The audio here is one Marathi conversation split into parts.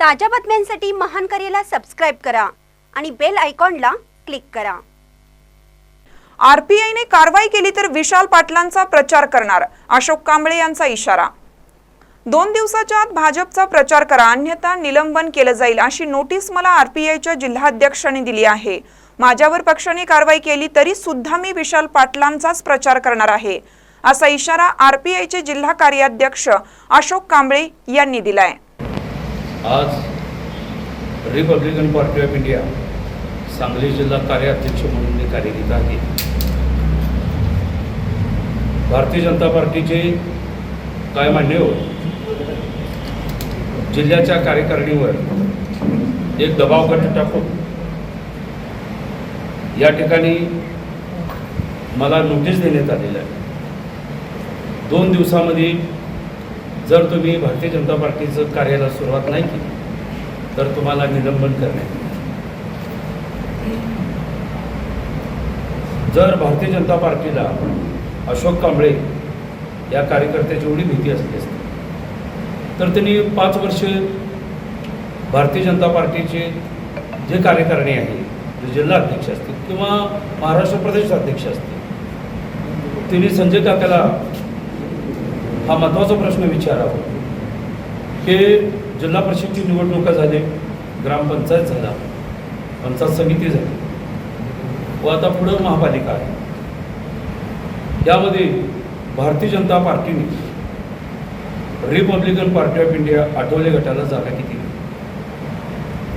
ताज्या बातम्यांसाठी महान करेला सबस्क्राईब करा आणि बेल आयकॉनला क्लिक करा. आरपीआयने कारवाई केली तर विशाल पाटलांचा प्रचार करणार अशोक कांबळे यांचा इशारा. दोन दिवसाच्या आत भाजपचा प्रचार करा अन्यथा निलंबन केलं जाईल अशी नोटीस मला आरपीआयच्या जिल्हाध्यक्षांनी दिली आहे. माझ्यावर पक्षाने कारवाई केली तरी सुद्धा मी विशाल पाटलांचाच प्रचार करणार आहे असा इशारा आरपीआयचे जिल्हा कार्याध्यक्ष अशोक कांबळे यांनी दिलाय. आज Republican Party of India Sangli जिल्हा कार्याध्यक्ष म्हणून मी कार्यरत आहे. भारतीय जनता पार्टीचे काय मान्य हो? जिल्ह्याच्या कार्यकारिणीवर एक दबाव गट टाकून या ठिकाणी मला नोटीस देण्यात आलेलं आहे. दोन दिवसामध्ये जर तुम्ही भारतीय जनता पार्टीचं कार्याला सुरुवात नाही केली तर तुम्हाला निलंबन करण्यात जर भारतीय जनता पार्टीला अशोक कांबळे या कार्यकर्त्याची एवढी भीती असली असती तर त्यांनी पाच वर्ष भारतीय जनता पार्टीचे जे कार्यकारिणी आहे जे जिल्हा अध्यक्ष असतील किंवा महाराष्ट्र प्रदेश अध्यक्ष असतील त्यांनी संजय काकाला हा महत्त्वाचा प्रश्न विचारावा. की जिल्हा परिषदची निवडणुका झाली ग्रामपंचायत झाला पंचायत समिती झाली. व आता पुढं महापालिका आहे. यामध्ये Bharatiya Janata पार्टीने Republican Party of India Athawale गटाला जागा किती?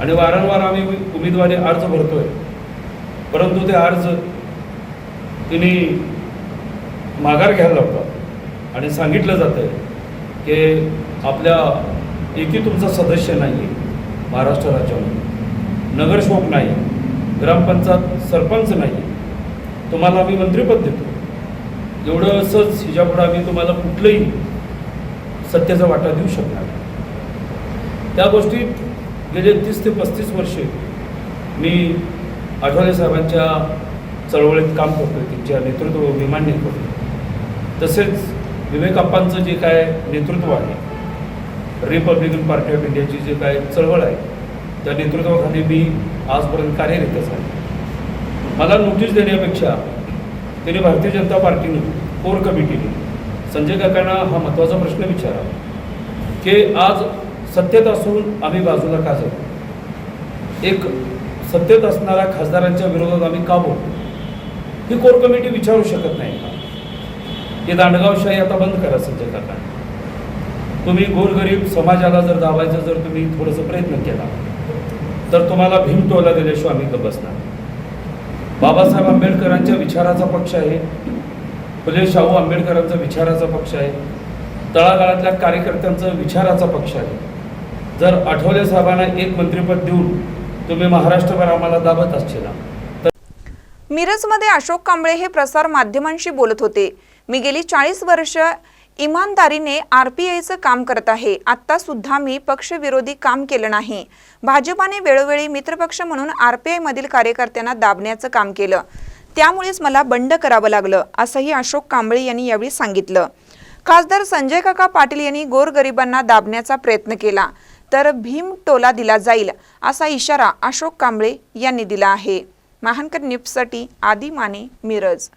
आणि वारंवार आम्ही उमेदवारी अर्ज भरतोय. परंतु ते अर्ज तिने माघार घ्यायला लावतात. आणि सांगितलं जातं की आपल्या एकी तुमचा सदस्य नाही आहे महाराष्ट्र राज्यामध्ये. नगरसेवक नाही ग्रामपंचायत सरपंच नाही तुम्हाला आम्ही मंत्रिपद देतो. एवढं असंच हिच्यापुढं आम्ही तुम्हाला कुठलंही सत्याचा वाटा देऊ शकणार त्या गोष्टीत गेले तीस ते पस्तीस वर्षे मी आठवले साहेबांच्या चळवळीत काम करतो त्यांच्या नेतृत्व विमान्य करतो तसेच विवेक अप्पांचं जे काय नेतृत्व आहे रिपब्लिकन पार्टी ऑफ इंडियाची जे काय चळवळ आहे त्या नेतृत्वाखाली मी आजपर्यंत कार्यरतच आहे. मला नोटीस देण्यापेक्षा त्यांनी भारतीय जनता पार्टीने कोर कमिटीने संजय काकांना हा महत्त्वाचा प्रश्न विचारा की आज सत्तेत असून आम्ही बाजूला का जाऊ? एक सत्तेत असणाऱ्या खासदारांच्या विरोधात आम्ही का बोलतो ही कोर कमिटी विचारू शकत नाही का? ही दांडगावशाही आता बंद करा संजय काका तुम्ही गोरगरीब समाजाला जर दाबायचं जर तुम्ही थोडंसं प्रयत्न केला तर तुम्हाला भीमटोला दिल्याशिवाय आम्ही गप्प बसणार बाबासाहेब आंबेडकरांच्या विचाराचा पक्ष आहे. फुले शाहू आंबेडकरांचा विचाराचा पक्ष आहे. तळागाळातल्या कार्यकर्त्यांचा विचाराचा पक्ष आहे. जर आठवले साहेबांना एक मंत्रिपद देऊन तुम्ही महाराष्ट्रभर आम्हाला दाबत असशील तर मिरजमध्ये अशोक कांबळे हे प्रसार माध्यमांशी बोलत होते. मी गेली चाळीस वर्ष इमानदारीने आर पी आयचं काम करत आहे. आत्ता सुद्धा मी पक्षविरोधी काम केलं नाही. भाजपाने वेळोवेळी मित्रपक्ष म्हणून आर पी आयमधील कार्यकर्त्यांना दाबण्याचं काम केलं. त्यामुळेच मला बंड करावं लागलं असंही अशोक कांबळे यांनी यावेळी सांगितलं. खासदार संजय काका पाटील यांनी गोरगरिबांना दाबण्याचा प्रयत्न केला तर भीम टोला दिला जाईल असा इशारा अशोक कांबळे यांनी दिला आहे. महानकर न्यूजसाठी आदी माने मिरज.